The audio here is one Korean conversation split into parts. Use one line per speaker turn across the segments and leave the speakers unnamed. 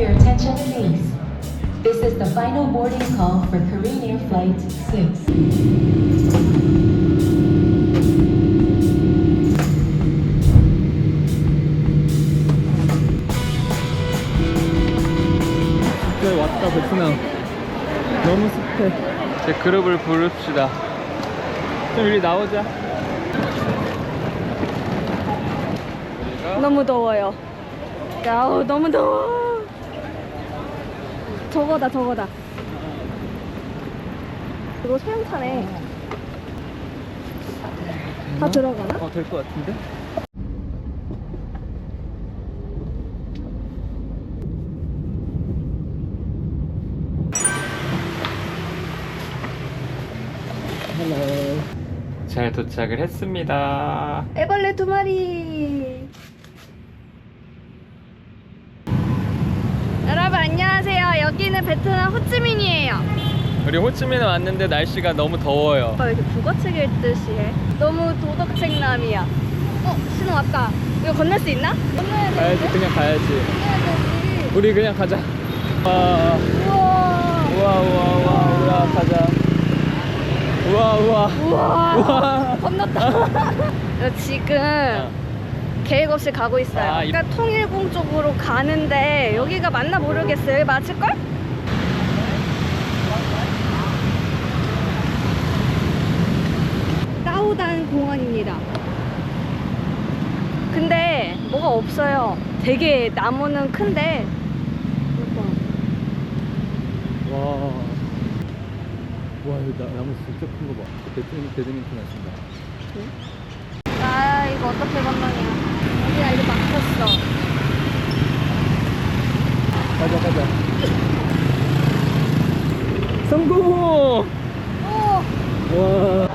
your attention, please. This is the final boarding call for Korean Air Flight 6.
진짜 왔다 베트남 너무 습해 제 그룹을 부릅시다 좀 이리 나오자
너무 더워요. 야우 너무 더워. 저거다 저거다. 이거 소형차네. 다 들어가나?
어 될 것 같은데? 헬로 잘 도착을 했습니다
애벌레 두 마리. 여러분 여기는 베트남 호치민이에요.
우리 호치민에 왔는데 날씨가 너무 더워요
오빠 왜 이렇게 국어책 읽듯이 해? 너무 도덕책남이야. 어 신호 왔다. 이거 건널 수 있나? 건너야
가야지
되는데?
그냥 가야지
건너야 되지.
우리 그냥 가자 와
우와.
우와 우와 우와 우와 가자 우와 우와
우와.
우와
건넜다. 지금 계획 없이 가고 있어요.
아, 이-
그러니까 통일궁 쪽으로 가는데 여기가 맞나 모르겠어요. 여기 맞을걸? 까우단 공원입니다. 근데 뭐가 없어요. 되게 나무는 큰데
와. 와, 여기 나, 나무 진짜 큰 거 봐. 배드민, 배드민턴 하신다.
아 이거 어떻게 건너냐. 여기가 이제 막혔어.
가자. 성공!
오!
와.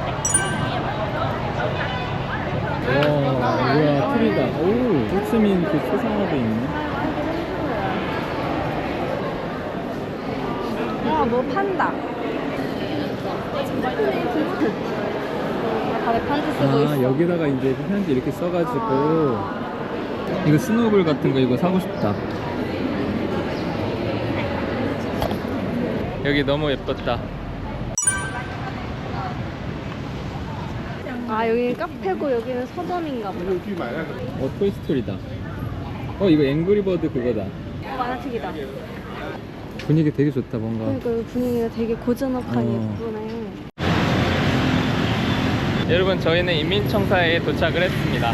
와, 뭐야, 풀이다. 오, 호치민 그 초상화도 있네.
와, 뭐 판다. 다들 편지 쓰고
아,
있어.
여기다가 이제 편지 이렇게 써가지고. 이거 스노볼 같은 거 이거 사고 싶다. 여기 너무 예뻤다.
아, 여기는 카페고 여기는 서점인가 보다.
어, 토이스토리다. 어, 이거 앵그리버드 그거다.
어, 만화책이다.
분위기 되게 좋다, 뭔가.
그러니까 여기 분위기가 되게 고즈넉하니
어.
예쁘네.
여러분, 저희는 인민청사에 도착을 했습니다.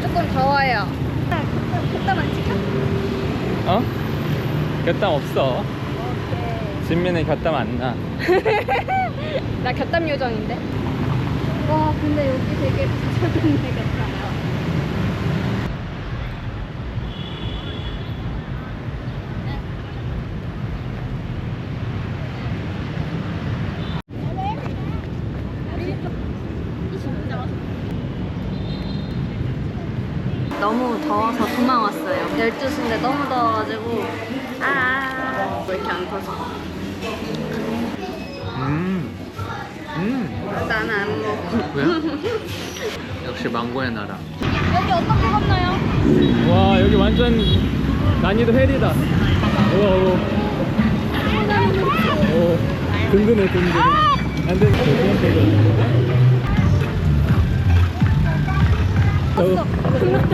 조금 더워요. 콧땀 찍혀?
어? 곁담 없어. 진미는 곁담 안 나.
나 곁담 요정인데? 와, 근데 여기 되게 부자동네 같아. 너무 더워서 도망 왔어요. 12시인데 너무 더워가지고 아, 왜 이렇게 안 터져?
음. 음.
나는 안 먹어.
뭐야? 역시 망고의 나라.
여기 어떻게 건너요?
와, 여기 완전 난이도 헬이다. 우와, 우와. 오, 든든해, 든든해. 안 돼, 어,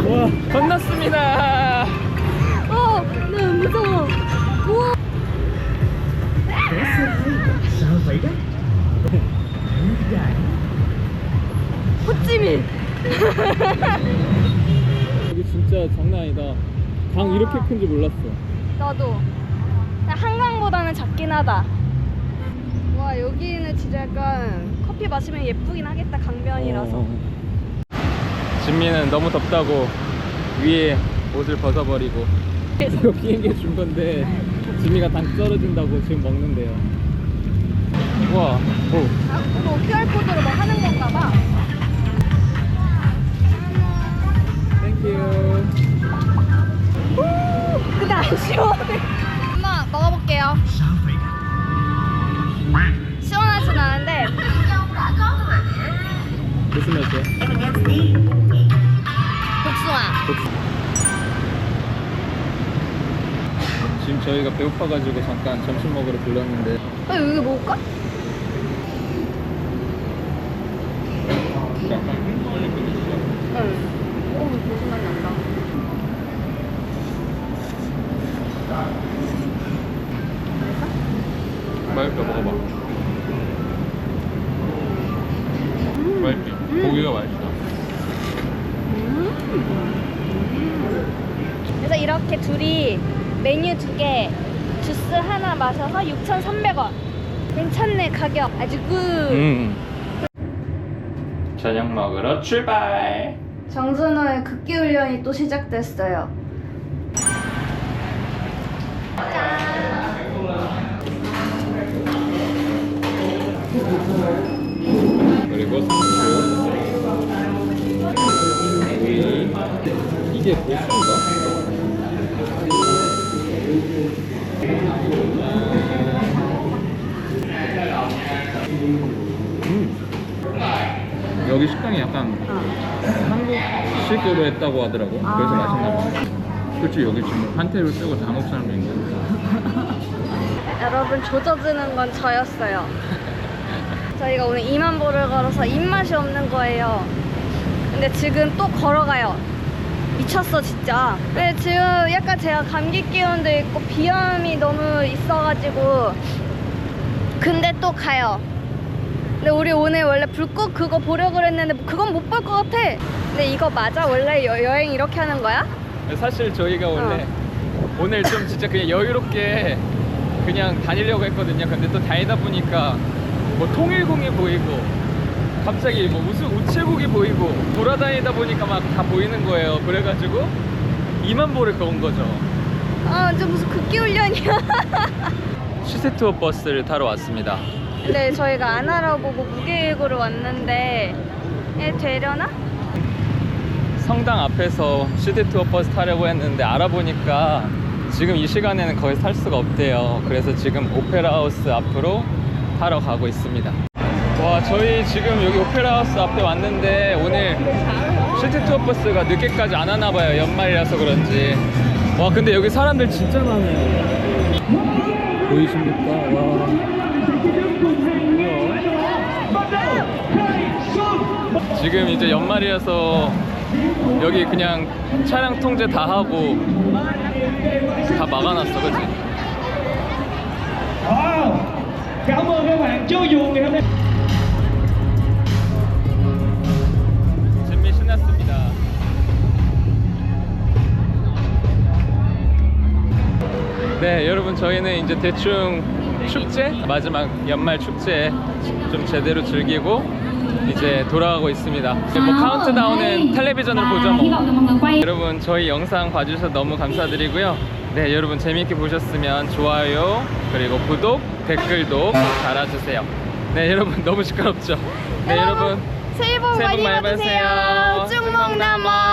와, 건넜습니다.
어, 나 무서워. 우와. 호찌민.
여기 진짜 장난 아니다. 강 이렇게 큰 줄 몰랐어.
나도. 한강보다는 작긴 하다. 와 여기는 진짜 약간 커피 마시면 예쁘긴 하겠다 강변이라서.
어. 진미는 너무 덥다고 위에 옷을 벗어버리고 이거 비행기에 준 건데 진미가 당 떨어진다고 지금 먹는데요. 우와, 오.
아, 이거 QR 코드로 뭐 하는 건가 봐.
땡큐.
근데 안 시원해. 엄마 먹어볼게요. 시원하진 않은데
무슨 맛이야?
복숭아.
복숭. 지금 저희가 배고파가지고 잠깐 점심 먹으러 불렀는데
아 여기 먹을까? 응. 오 무슨 맛 난다.
맛있다 먹어봐 맛있지? 고기가 맛있어
그래서 이렇게 둘이 메뉴 두 개, 주스 하나 마셔서 6,300원. 괜찮네 가격 아주 굿.
음. 저녁 먹으러 출발
정준호의 극기 훈련이 또 시작됐어요.
이게 보수인가? 음. 여기 식당이 약간 한국식으로 했다고 하더라고 그래서
아.
맛있나 봐 솔직히 여기 지금 한 테이블 빼고 다 한국 있는 거야
여러분 조져주는 건 저였어요. 저희가 오늘 2만 보를 걸어서 입맛이 없는 거예요. 근데 지금 또 걸어가요. 미쳤어 진짜. 근데 지금 약간 제가 감기 기운도 있고 비염이 너무 있어가지고 근데 또 가요. 근데 우리 오늘 원래 불꽃 그거 보려고 그랬는데 그건 못 볼 것 같아. 근데 이거 맞아? 원래 여, 여행 이렇게 하는 거야?
사실 저희가 원래 오늘 좀 진짜 그냥 여유롭게 그냥 다니려고 했거든요. 근데 또 다니다 보니까 뭐 통일궁이 보이고 갑자기 뭐 무슨 우체국이 보이고 돌아다니다 보니까 막 다 보이는 거예요. 그래가지고 2만 보를 건 거죠.
아, 저 무슨 극기 훈련이야.
시세 투어 버스를 타러 왔습니다.
네, 저희가 안 알아보고 무계획으로 왔는데 예, 되려나?
성당 앞에서 시티 투어 버스 타려고 했는데 알아보니까 지금 이 시간에는 거의 탈 수가 없대요. 그래서 지금 오페라 하우스 앞으로 타러 가고 있습니다. 와, 저희 지금 여기 오페라 하우스 앞에 왔는데 오늘 시티 투어 버스가 늦게까지 안 하나 봐요. 연말이라서 그런지. 와, 근데 여기 사람들 진짜 많아요. 보이십니까? 와. 지금 이제 연말이라서 여기 그냥 차량 통제 다 하고 다 막아놨어, 그치?
Nay
네, 여러분 저희는 이제 대충 축제 마지막 연말 축제 좀 제대로 즐기고 이제 돌아가고 있습니다. 뭐 카운트다운은 텔레비전으로 보죠 뭐. 여러분 저희 영상 봐주셔서 너무 감사드리고요. 네, 여러분 재밌게 보셨으면 좋아요 그리고 구독 댓글도 꼭 달아주세요. 네, 여러분 너무 시끄럽죠? 네, 여러분
새해 복 많이.
받으세요.
쭉먹나무